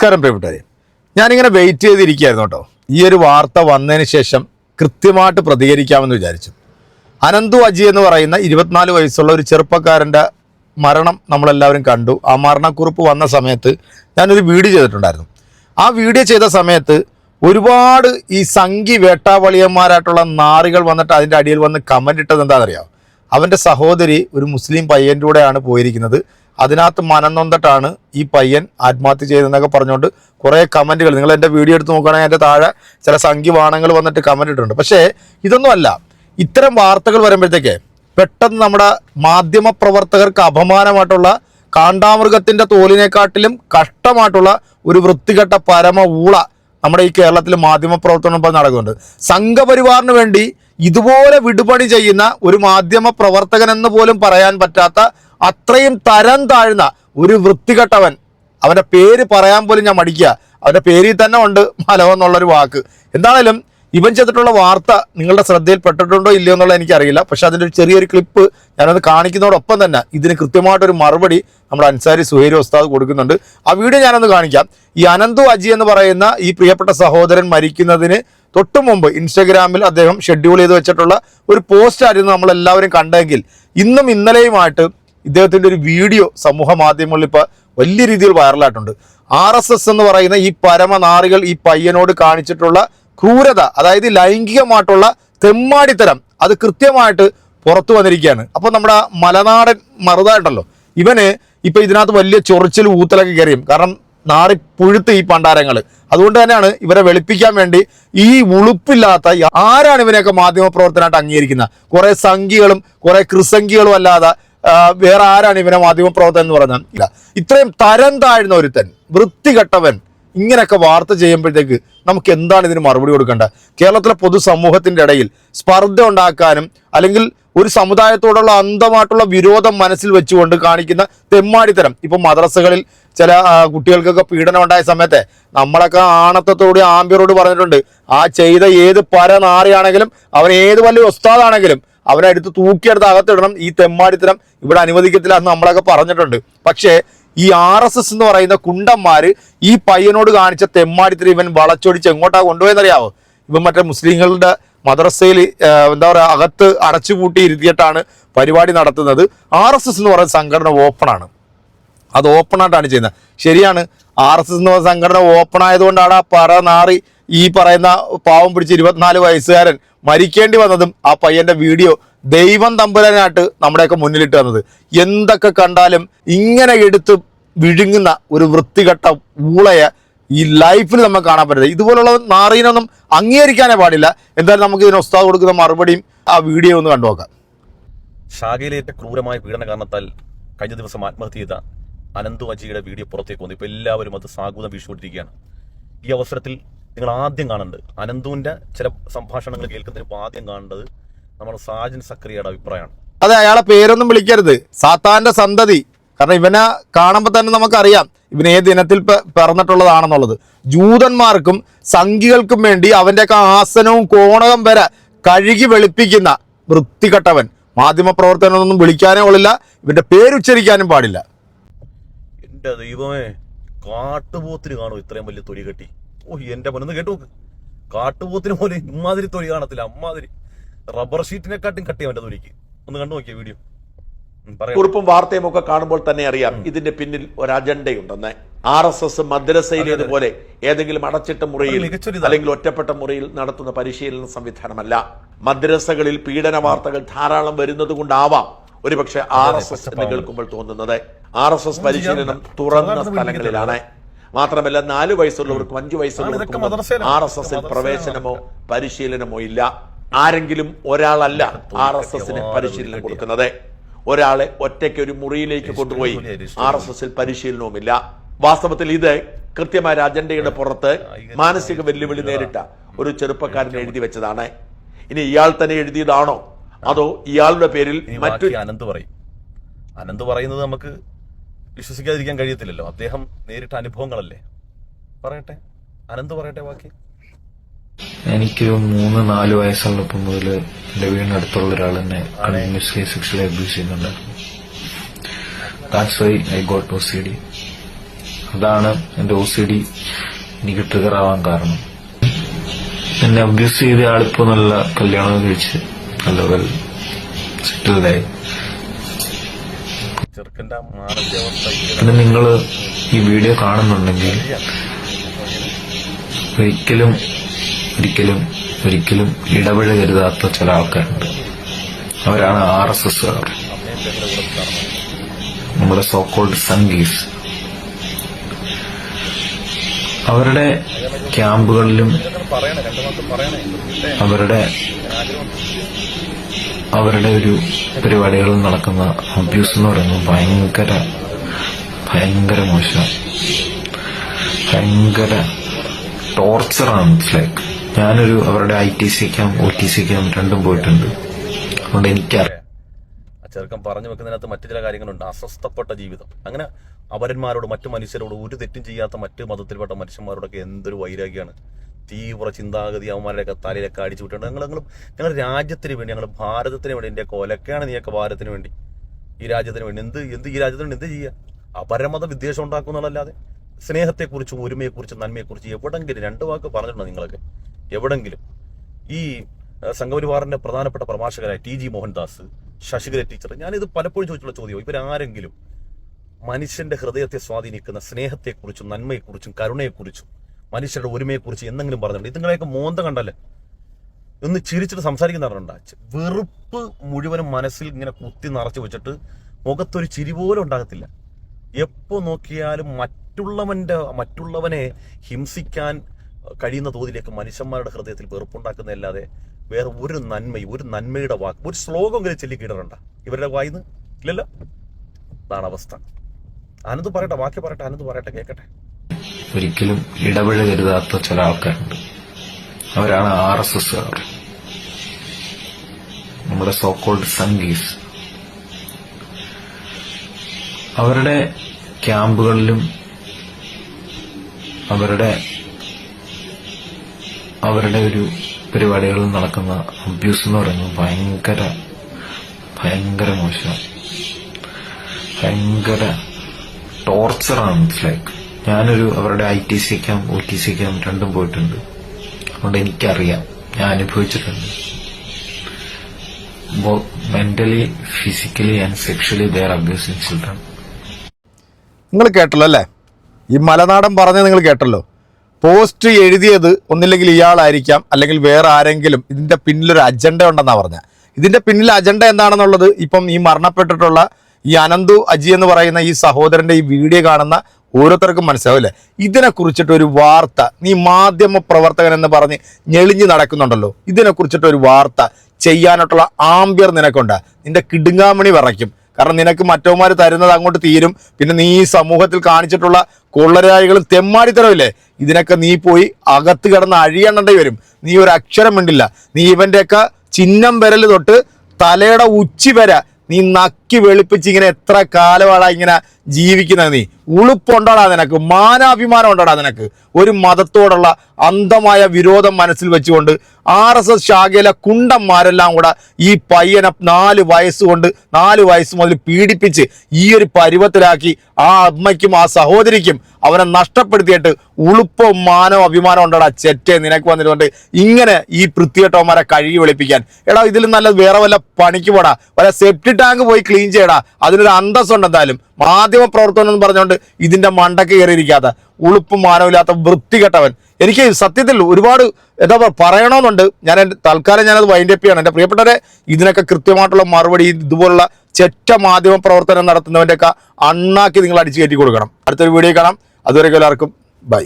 നമസ്കാരം പ്രിയപ്പെട്ടവരെ. ഞാനിങ്ങനെ വെയിറ്റ് ചെയ്തിരിക്കുകയായിരുന്നു കേട്ടോ. ഈ ഒരു വാർത്ത വന്നതിന് ശേഷം കൃത്യമായിട്ട് പ്രതികരിക്കാമെന്ന് വിചാരിച്ചു. അനന്തു അജി എന്ന് പറയുന്ന ഇരുപത്തിനാല് വയസ്സുള്ള ഒരു ചെറുപ്പക്കാരന്റെ മരണം നമ്മളെല്ലാവരും കണ്ടു. ആ മരണക്കുറിപ്പ് വന്ന സമയത്ത് ഞാനൊരു വീഡിയോ ചെയ്തിട്ടുണ്ടായിരുന്നു. ആ വീഡിയോ ചെയ്ത സമയത്ത് ഒരുപാട് ഈ സംഘി വേട്ടാവളിയന്മാരായിട്ടുള്ള നാറികൾ വന്നിട്ട് അതിന്റെ അടിയിൽ വന്ന് കമന്റ് ഇട്ടത് എന്താണെന്നറിയാമോ അവന്റെ സഹോദരി ഒരു മുസ്ലിം പയ്യന്റെ കൂടെയാണ് പോയിരിക്കുന്നത്. അതിനകത്ത് മനംനൊന്നിട്ടാണ് ഈ പയ്യൻ ആത്മഹത്യ ചെയ്തതെന്നൊക്കെ പറഞ്ഞുകൊണ്ട് കുറേ കമന്റുകൾ നിങ്ങൾ എന്റെ വീഡിയോ എടുത്ത് നോക്കുകയാണെങ്കിൽ എന്റെ താഴെ ചില സംഖ്യവാണങ്ങൾ വന്നിട്ട് കമന്റ് ഇട്ടിട്ടുണ്ട്. പക്ഷേ ഇതൊന്നുമല്ല. ഇത്തരം വാർത്തകൾ വരുമ്പോഴത്തേക്ക് പെട്ടെന്ന് നമ്മുടെ മാധ്യമ പ്രവർത്തകർക്ക് അപമാനമായിട്ടുള്ള കാണ്ടാമൃഗത്തിന്റെ തോലിനെക്കാട്ടിലും കഷ്ടമായിട്ടുള്ള ഒരു വൃത്തികെട്ട പരമ ഊള നമ്മുടെ ഈ കേരളത്തിൽ മാധ്യമ പ്രവർത്തനം ഇപ്പോൾ നടക്കുന്നുണ്ട്. സംഘപരിവാറിന് വേണ്ടി ഇതുപോലെ വിടുപണി ചെയ്യുന്ന ഒരു മാധ്യമ പ്രവർത്തകൻ എന്ന് പോലും പറയാൻ പറ്റാത്ത അത്രയും തരം താഴ്ന്ന ഒരു വൃത്തികെട്ടവൻ. അവന്റെ പേര് പറയാൻ പോലും ഞാൻ മടിക്കുക. അവന്റെ പേരിൽ തന്നെ ഉണ്ട് മലോ എന്നുള്ളൊരു വാക്ക്. എന്താണേലും ഇവൻ ചെയ്തിട്ടുള്ള വാർത്ത നിങ്ങളുടെ ശ്രദ്ധയിൽ പെട്ടിട്ടുണ്ടോ ഇല്ലയോ എന്നുള്ളത് എനിക്കറിയില്ല. പക്ഷെ അതിന്റെ ഒരു ചെറിയൊരു ക്ലിപ്പ് ഞാനത് കാണിക്കുന്നതോടൊപ്പം തന്നെ ഇതിന് കൃത്യമായിട്ടൊരു മറുപടി നമ്മുടെ അൻസാരി സുഹേരി ഉസ്താദ് കൊടുക്കുന്നുണ്ട്. ആ വീഡിയോ ഞാനൊന്ന് കാണിക്കാം. ഈ അനന്തു അജി എന്ന് പറയുന്ന ഈ പ്രിയപ്പെട്ട സഹോദരൻ മരിക്കുന്നതിന് തൊട്ടു മുമ്പ് ഇൻസ്റ്റഗ്രാമിൽ അദ്ദേഹം ഷെഡ്യൂൾ ചെയ്ത് വെച്ചിട്ടുള്ള ഒരു പോസ്റ്റായിരുന്നു നമ്മളെല്ലാവരും കണ്ടെങ്കിൽ ഇന്നും ഇന്നലെയുമായിട്ട് ഇദ്ദേഹത്തിന്റെ ഒരു വീഡിയോ സമൂഹ മാധ്യമങ്ങളിൽ ഇപ്പോൾ വലിയ രീതിയിൽ വൈറലായിട്ടുണ്ട്. ആർ എസ് എസ് എന്ന് പറയുന്ന ഈ പരമനാറികൾ ഈ പയ്യനോട് കാണിച്ചിട്ടുള്ള ക്രൂരത അതായത് ലൈംഗികമായിട്ടുള്ള തെമ്മാടിത്തരം അത് കൃത്യമായിട്ട് പുറത്തു വന്നിരിക്കുകയാണ്. അപ്പോൾ നമ്മുടെ മലനാടൻ മറുതായിട്ടല്ലോ ഇവന് ഇപ്പോൾ ഇതിനകത്ത് വലിയ ചൊറിച്ചിൽ ഊത്തലൊക്കെ കയറിയും കാരണം നാറി പുഴുത്ത് ഈ പണ്ടാരങ്ങൾ. അതുകൊണ്ട് തന്നെയാണ് ഇവരെ വെളുപ്പിക്കാൻ വേണ്ടി ഈ ഉളുപ്പില്ലാത്ത ആരാണ് ഇവരെയൊക്കെ മാധ്യമ പ്രവർത്തനമായിട്ട് അംഗീകരിക്കുന്നത്? കുറെ സംഖ്യകളും കുറെ കൃസംഖ്യകളും അല്ലാതെ വേറെ ആരാണ് ഇവനെ മാധ്യമ പ്രവർത്തകൻ എന്ന് പറഞ്ഞാൽ? ഇല്ല. ഇത്രയും തരം താഴ്ന്ന ഒരുത്തൻ വൃത്തികെട്ടവൻ ഇങ്ങനെയൊക്കെ വാർത്ത ചെയ്യുമ്പോഴത്തേക്ക് നമുക്ക് എന്താണ് ഇതിന് മറുപടി കൊടുക്കേണ്ടത്? കേരളത്തിലെ പൊതുസമൂഹത്തിന്റെ ഇടയിൽ സ്പർദ്ധ ഉണ്ടാക്കാനും അല്ലെങ്കിൽ ഒരു സമുദായത്തോടുള്ള അന്ധമായിട്ടുള്ള വിരോധം മനസ്സിൽ വെച്ചുകൊണ്ട് കാണിക്കുന്ന തെമ്മാടിത്തരം. ഇപ്പൊ മദ്രസകളിൽ ചില കുട്ടികൾക്കൊക്കെ പീഡനം ഉണ്ടായ സമയത്തെ നമ്മളൊക്കെ ആണത്തത്തോട് ആമ്പിയറോട് പറഞ്ഞിട്ടുണ്ട് ആ ചെയ്ത ഏത് പരനാറിയാണെങ്കിലും അവൻ ഏത് വലിയ ഉസ്താദാണെങ്കിലും അവനെ എടുത്ത് തൂക്കിയെടുത്ത് അകത്തിടണം. ഈ തെമ്മാടിത്തരം ഇവിടെ അനുവദിക്കത്തില്ല എന്ന് നമ്മളൊക്കെ പറഞ്ഞിട്ടുണ്ട്. പക്ഷേ ഈ ആർ എസ് എസ് എന്ന് പറയുന്ന കുണ്ടന്മാര് ഈ പയ്യനോട് കാണിച്ച തെമ്മാടിത്തരം ഇവൻ വളച്ചൊടിച്ച് എങ്ങോട്ടാ കൊണ്ടുപോയെന്നറിയാവോ ഇവൻ മറ്റേ മുസ്ലിങ്ങളുടെ മദ്രസയിൽ എന്താ പറയുക അകത്ത് അടച്ചുപൂട്ടി ഇരുത്തിയിട്ടാണ് പരിപാടി നടത്തുന്നത്. ആർ എസ് എസ് എന്ന് പറയുന്ന സംഘടന ഓപ്പണാണ്. അത് ഓപ്പണായിട്ടാണ് ചെയ്യുന്നത്. ശരിയാണ് ആർ എസ് എസ് എന്ന് പറയുന്ന സംഘടന ഓപ്പൺ ആയതുകൊണ്ടാണ് ആ പറ നാറി ഈ പറയുന്ന പാവം പിടിച്ച് ഇരുപത്തിനാല് വയസ്സുകാരൻ മരിക്കേണ്ടി വന്നതും ആ പയ്യന്റെ വീഡിയോ ദൈവം തമ്പുരാനായിട്ട് നമ്മുടെയൊക്കെ മുന്നിലിട്ട് വന്നത്. എന്തൊക്കെ കണ്ടാലും ഇങ്ങനെ എടുത്ത് വിഴുങ്ങുന്ന ഒരു വൃത്തികെട്ട ഊളയെ ഈ ലൈഫിൽ നമുക്ക് കാണാൻ പറ്റില്ല ഇതുപോലുള്ള നാറീനൊന്നും അംഗീകരിക്കാനേ പാടില്ല. എന്തായാലും നമുക്ക് ഇതിന് ഉസ്താദ് കൊടുക്കുന്ന മറുപടിയും ആ വീഡിയോ ഒന്ന് കണ്ടു നോക്കാം. ഷാഗയിലേറ്റ ക്രൂരമായ പീഡന കാരണത്താൽ കഴിഞ്ഞ ദിവസം ആത്മഹത്യ ചെയ്ത അനന്തു അജിയുടെ വീഡിയോ പുറത്തേക്ക് വന്നു. ഇപ്പൊ എല്ലാവരും അത് സാഗൂതം വീശുകൊണ്ടിരിക്കുകയാണ് ഈ അവസരത്തിൽ നിങ്ങൾ ആദ്യം കാണേണ്ടത് അനന്തുവിന്റെ ചില സംഭാഷണങ്ങൾ കേൾക്കുന്നതിന് ആദ്യം കാണേണ്ടത് നമ്മുടെ സാജൻ സക്രിയയുടെ അഭിപ്രായമാണ്. അതെ അയാളെ പേരൊന്നും വിളിക്കരുത്. സാത്താന്റെ സന്തതി. കാരണം ഇവനെ കാണുമ്പോൾ തന്നെ നമുക്കറിയാം ഇവൻ ഏത് ദിനത്തിൽ പിറന്നിട്ടുള്ളതാണെന്നുള്ളത്. ജൂതന്മാർക്കും സംഘികൾക്കും വേണ്ടി അവന്റെയൊക്കെ ആസനവും കോണകം വരെ കഴുകി വെളുപ്പിക്കുന്ന വൃത്തികെട്ടവൻ. മാധ്യമ പ്രവർത്തനമൊന്നും വിളിക്കാനേ ഉള്ളില്ല. ഇവന്റെ പേരുച്ചരിക്കാനും പാടില്ല. എന്റെ ദൈവമേ കാട്ടുപോത്തിന് കാണും ഇത്രയും വലിയ തൊലി കെട്ടി? ഓ എന്റെ മനന്ന് കേട്ടു നോക്ക്. കാട്ടുപോത്തിന് പോലെ ഇമ്മാതിരി തൊലി കാണത്തില്ല അമ്മാതിരി. റബ്ബർ ഷീറ്റിനെക്കാട്ടും കട്ടി അവന്റെ തൊലിക്ക്. ഒന്ന് കണ്ടു നോക്കിയ വീഡിയോ. കുറിപ്പും വാർത്തയും ഒക്കെ കാണുമ്പോൾ തന്നെ അറിയാം ഇതിന്റെ പിന്നിൽ ഒരു അജണ്ടയുണ്ടെന്ന്. ആർ എസ് എസ് മദ്രസയിലേതുപോലെ ഏതെങ്കിലും അടച്ചിട്ട മുറിയിൽ അല്ലെങ്കിൽ ഒറ്റപ്പെട്ട മുറിയിൽ നടത്തുന്ന പരിശീലന സംവിധാനമല്ല. മദ്രസകളിൽ പീഡന വാർത്തകൾ ധാരാളം വരുന്നത് കൊണ്ടാവാം ഒരുപക്ഷെ ആർ എസ് എസ് എന്ന് കേൾക്കുമ്പോൾ തോന്നുന്നത്. ആർ എസ് എസ് പരിശീലനം തുറന്ന സ്ഥലങ്ങളിലാണ്. മാത്രമല്ല നാല് വയസ്സുള്ളവർക്കും അഞ്ചു വയസ്സുള്ളവർക്കും ആർ എസ് എസിൽ പ്രവേശനമോ പരിശീലനമോ ഇല്ല. ആരെങ്കിലും ഒരാളല്ല ആർ എസ് എസിന് പരിശീലനം. കൊടുക്കുന്നത്. ഒരാളെ ഒറ്റയ്ക്ക് ഒരു മുറിയിലേക്ക് കൊണ്ടുപോയി ആർ എസ് എസിൽ പരിശീലനവുമില്ല. വാസ്തവത്തിൽ ഇത് കൃത്യമായ ഒരു അജണ്ടയുടെ പുറത്ത് മാനസിക വെല്ലുവിളി നേരിട്ട ഒരു ചെറുപ്പക്കാരൻ എഴുതി വെച്ചതാണ്. ഇനി ഇയാൾ തന്നെ എഴുതിയതാണോ? അതോ ഇയാളുടെ പേരിൽ മറ്റു അനന്ത് പറയും. അനന്ത് പറയുന്നത് നമുക്ക് വിശ്വസിക്കാതിരിക്കാൻ കഴിയത്തില്ലല്ലോ. അദ്ദേഹം നേരിട്ട അനുഭവങ്ങളല്ലേ. പറയട്ടെ. അനന്ത് പറയട്ടെ ബാക്കി. എനിക്ക് മൂന്ന് നാല് വയസ്സുള്ളപ്പം മുതൽ എന്റെ വീടിനടുത്തുള്ള ഒരാൾ എന്നെ കണ്ടിന്യൂസ്ലി സെക്ഷലി അബ്യൂസ് ചെയ്യുന്നുണ്ടായിരുന്നു. That's why I got O C D അതാണ് എന്റെ ഒ സി ഡി എനിക്ക് ട്രിഗർ ആവാൻ കാരണം. എന്നെ അബ്യൂസ് ചെയ്ത ആളിപ്പോ നല്ല കല്യാണം കഴിച്ച് നല്ല വെൽ സെറ്റിൽഡായി ചെറുക്കന്റെ ആ മാനസികാവസ്ഥ ഈ പിന്നെ നിങ്ങൾ ഈ വീഡിയോ കാണുന്നുണ്ടെങ്കിൽ ഒരിക്കലും ഒരിക്കലും ഒരിക്കലും ഇടപഴകരുതാത്ത ചില ആൾക്കാരുണ്ട്. അവരാണ് ആർ എസ് എസ് നമ്മുടെ സോക്കോൾഡ് സംഗീസ്. അവരുടെ ക്യാമ്പുകളിലും അവരുടെ അവരുടെ ഒരു പരിപാടികളിൽ നടക്കുന്ന അബ്യൂസ് എന്ന് പറയുന്നത് ഭയങ്കര ഭയങ്കര മോശം. ഭയങ്കര ടോർച്ചറാണ് ഇറ്റ്സ് ലൈക്ക് ഞാനൊരു അവരുടെ I T C O T C രണ്ടും പോയിട്ടുണ്ട്. അതുകൊണ്ട് എനിക്കറിയാം. ചെറുക്കൻ പറഞ്ഞു വെക്കുന്നതിനകത്ത് മറ്റു ചില കാര്യങ്ങളുണ്ട്. അസ്വസ്ഥപ്പെട്ട ജീവിതം. അങ്ങനെ അവരന്മാരോട് മറ്റു മനുഷ്യരോട് ഒരു തെറ്റും ചെയ്യാത്ത മറ്റു മതത്തിൽപ്പെട്ട മനുഷ്യന്മാരോടൊക്കെ എന്തൊരു വൈരാഗ്യമാണ്. തീവ്ര ചിന്താഗതി അവന്മാരുടെയൊക്കെ തലയിലൊക്കെ അടിച്ചു വിട്ടുണ്ട് ഞങ്ങൾ ഞങ്ങൾ ഞങ്ങൾ രാജ്യത്തിന് വേണ്ടി ഞങ്ങൾ ഭാരതത്തിന് വേണ്ടി എന്റെ കൊലക്കാണ് നീയൊക്കെ ഭാരതത്തിന് വേണ്ടി. ഈ രാജ്യത്തിന് വേണ്ടി എന്ത് എന്ത് ഈ രാജ്യത്തിന് വേണ്ടി എന്ത് ചെയ്യുക അപരമത വിദ്വേഷം ഉണ്ടാക്കുന്നതല്ലാതെ സ്നേഹത്തെക്കുറിച്ചും ഒരുമയെക്കുറിച്ചും നന്മയെക്കുറിച്ചും എവിടെങ്കിലും രണ്ട് വാക്ക് പറഞ്ഞിട്ടുണ്ടോ നിങ്ങളൊക്കെ? എവിടെങ്കിലും? ഈ സംഘപരിവാറിന്റെ പ്രധാനപ്പെട്ട പ്രഭാഷകരായ T G Mohandas Sasikala teacher ഞാനിത് പലപ്പോഴും ചോദിച്ചുള്ള ചോദ്യം ഇവരാരെങ്കിലും മനുഷ്യന്റെ ഹൃദയത്തെ സ്വാധീനിക്കുന്ന സ്നേഹത്തെക്കുറിച്ചും നന്മയെക്കുറിച്ചും കരുണയെക്കുറിച്ചും മനുഷ്യരുടെ ഒരുമയെക്കുറിച്ച് എന്തെങ്കിലും പറഞ്ഞിട്ടുണ്ട്. ഇതുങ്ങളെയൊക്കെ മോന്തം കണ്ടല്ലേ? ഒന്ന് ചിരിച്ചിട്ട് സംസാരിക്കുന്നവരുണ്ടാ വെറുപ്പ് മുഴുവനും മനസ്സിൽ ഇങ്ങനെ കുത്തി നിറച്ചു വെച്ചിട്ട് മുഖത്തൊരു ചിരി പോലും ഉണ്ടാകത്തില്ല. എപ്പോ നോക്കിയാലും മറ്റുള്ളവന്റെ മറ്റുള്ളവനെ ഹിംസിക്കാൻ കഴിയുന്ന തോതിലേക്ക് മനുഷ്യന്മാരുടെ ഹൃദയത്തിൽ വെറുപ്പുണ്ടാക്കുന്നതല്ലാതെ വേറെ ഒരു നന്മയും ഒരു നന്മയുടെ വാക്ക് ഒരു ശ്ലോകം ഇങ്ങനെ ചൊല്ലിക്കിടറുണ്ട ഇവരുടെ വായിന്ന് ഇല്ലല്ലോ? അതാണ് അവസ്ഥ. അനന്ത് പറയട്ടെ ബാക്കി പറയട്ടെ അനന്ത് പറയട്ടെ കേൾക്കട്ടെ ഒരിക്കലും ഇടപഴകരുതാത്ത ചില ആൾക്കാരുണ്ട്. അവരാണ് ആർ എസ് എസ് നമ്മുടെ സോക്കോൾഡ് സംഗീസ് അവരുടെ ക്യാമ്പുകളിലും അവരുടെ അവരുടെ ഒരു പരിപാടികളിൽ നടക്കുന്ന അബ്യൂസ് എന്ന് പറയുന്നത് ഭയങ്കര ഭയങ്കര മോശമാണ്. ഭയങ്കര ടോർച്ചറാണ് ഇറ്റ്സ് ലൈക്ക് ഞാനൊരു അവരുടെ I T C camp O T C camp രണ്ടും പോയിട്ടുണ്ട്. അതുകൊണ്ട് എനിക്കറിയാം. ഞാൻ അനുഭവിച്ചിട്ടുണ്ട്. Mentally physically and sexually they're abusing children നിങ്ങൾ കേട്ടല്ലോ അല്ലേ? ഈ മലനാടൻ പറഞ്ഞത് നിങ്ങൾ കേട്ടല്ലോ. പോസ്റ്റ് എഴുതിയത് ഒന്നില്ലെങ്കിൽ ഇയാളായിരിക്കാം അല്ലെങ്കിൽ വേറെ ആരെങ്കിലും ഇതിന്റെ പിന്നിലൊരു അജണ്ട ഉണ്ടെന്നാ പറഞ്ഞ ഇതിന്റെ പിന്നിൽ അജണ്ട എന്താണെന്നുള്ളത് ഇപ്പം ഈ മരണപ്പെട്ടിട്ടുള്ള ഈ അനന്തു അജി എന്ന് പറയുന്ന ഈ സഹോദരന്റെ ഈ വീഡിയോ കാണുന്ന ഓരോരുത്തർക്കും മനസ്സിലാവില്ലേ? ഇതിനെക്കുറിച്ചിട്ടൊരു വാർത്ത നീ മാധ്യമ പ്രവർത്തകൻ എന്ന് പറഞ്ഞ് ഞെളിഞ്ഞ് നടക്കുന്നുണ്ടല്ലോ. ഇതിനെക്കുറിച്ചിട്ടൊരു വാർത്ത ചെയ്യാനായിട്ടുള്ള ആംബ്യർ നിനക്കുണ്ട്. നിന്റെ കിടുങ്ങാമണി വിറയ്ക്കും. കാരണം നിനക്ക് മറ്റവന്മാർ തരുന്നത് അങ്ങോട്ട് തീരും. പിന്നെ നീ ഈ സമൂഹത്തിൽ കാണിച്ചിട്ടുള്ള കൊള്ളരായികളും തെമ്മാടിത്തരവില്ലേ? ഇതിനൊക്കെ നീ പോയി അകത്ത് കിടന്ന് അഴിയണ്ണേണ്ടി വരും. നീ ഒരു അക്ഷരം മിണ്ടില്ല. നീ ഇവന്റെയൊക്കെ ചിഹ്നം വിരൽ തൊട്ട് തലയുടെ ഉച്ചി വരെ നീ നക്കി വെളുപ്പിച്ച് ഇങ്ങനെ എത്ര കാലമാണ് ഇങ്ങനെ ജീവിക്കുന്നത് നീ? ഉളുപ്പുണ്ടോടാ നിനക്ക്? മാനാഭിമാനം ഉണ്ടോടാ നിനക്ക്? ഒരു മതത്തോടുള്ള അന്ധമായ വിരോധം മനസ്സിൽ വെച്ചുകൊണ്ട് ആർ എസ് എസ് ശാഖയിലെ കുണ്ടന്മാരെല്ലാം കൂടെ ഈ പയ്യനെ നാല് വയസ്സ് കൊണ്ട് നാല് വയസ്സ് മുതൽ പീഡിപ്പിച്ച് ഈ ഒരു പരുവത്തിലാക്കി ആ അമ്മയ്ക്കും ആ സഹോദരിക്കും അവനെ നഷ്ടപ്പെടുത്തിയിട്ട് ഉളുപ്പവും മാനവും അഭിമാനം ഉണ്ടോടാ ചെറ്റേ നിനക്ക് വന്നിട്ടുണ്ട്. ഇങ്ങനെ ഈ പൃഥ്വിയേട്ടവന്മാരെ കഴുകി വെളുപ്പിക്കാൻ. എടാ ഇതിൽ നല്ല വേറെ വല്ല പണിക്ക് പോടാ. വല്ല സെപ്റ്റി ടാങ്ക് പോയി ക്ലീൻ ചെയ്യടാ. അതിനൊരു അന്തസ്സുണ്ട് എന്തായാലും. മാധ്യമ പ്രവർത്തനം എന്ന് പറഞ്ഞുകൊണ്ട് ഇതിന്റെ മണ്ടക്ക് കയറിയിരിക്കാത്ത ഉളുപ്പ് മാനവില്ലാത്ത വൃത്തികെട്ടവൻ. എനിക്ക് സത്യത്തിൽ ഒരുപാട് എന്താ പറയുക പറയണമെന്നുണ്ട് ഞാൻ തൽക്കാലം ഞാനത് വൈൻഡ് അപ്പ് ചെയ്യണം. എന്റെ പ്രിയപ്പെട്ടവരെ ഇതിനൊക്കെ കൃത്യമായിട്ടുള്ള മറുപടി ഇതുപോലുള്ള ചെറ്റ മാധ്യമ പ്രവർത്തനം നടത്തുന്നവന്റെയൊക്കെ അണ്ണാക്കി നിങ്ങൾ അടിച്ചു കയറ്റി കൊടുക്കണം. അടുത്തൊരു വീഡിയോ കാണാം. അതുവരെ എല്ലാവർക്കും ബൈ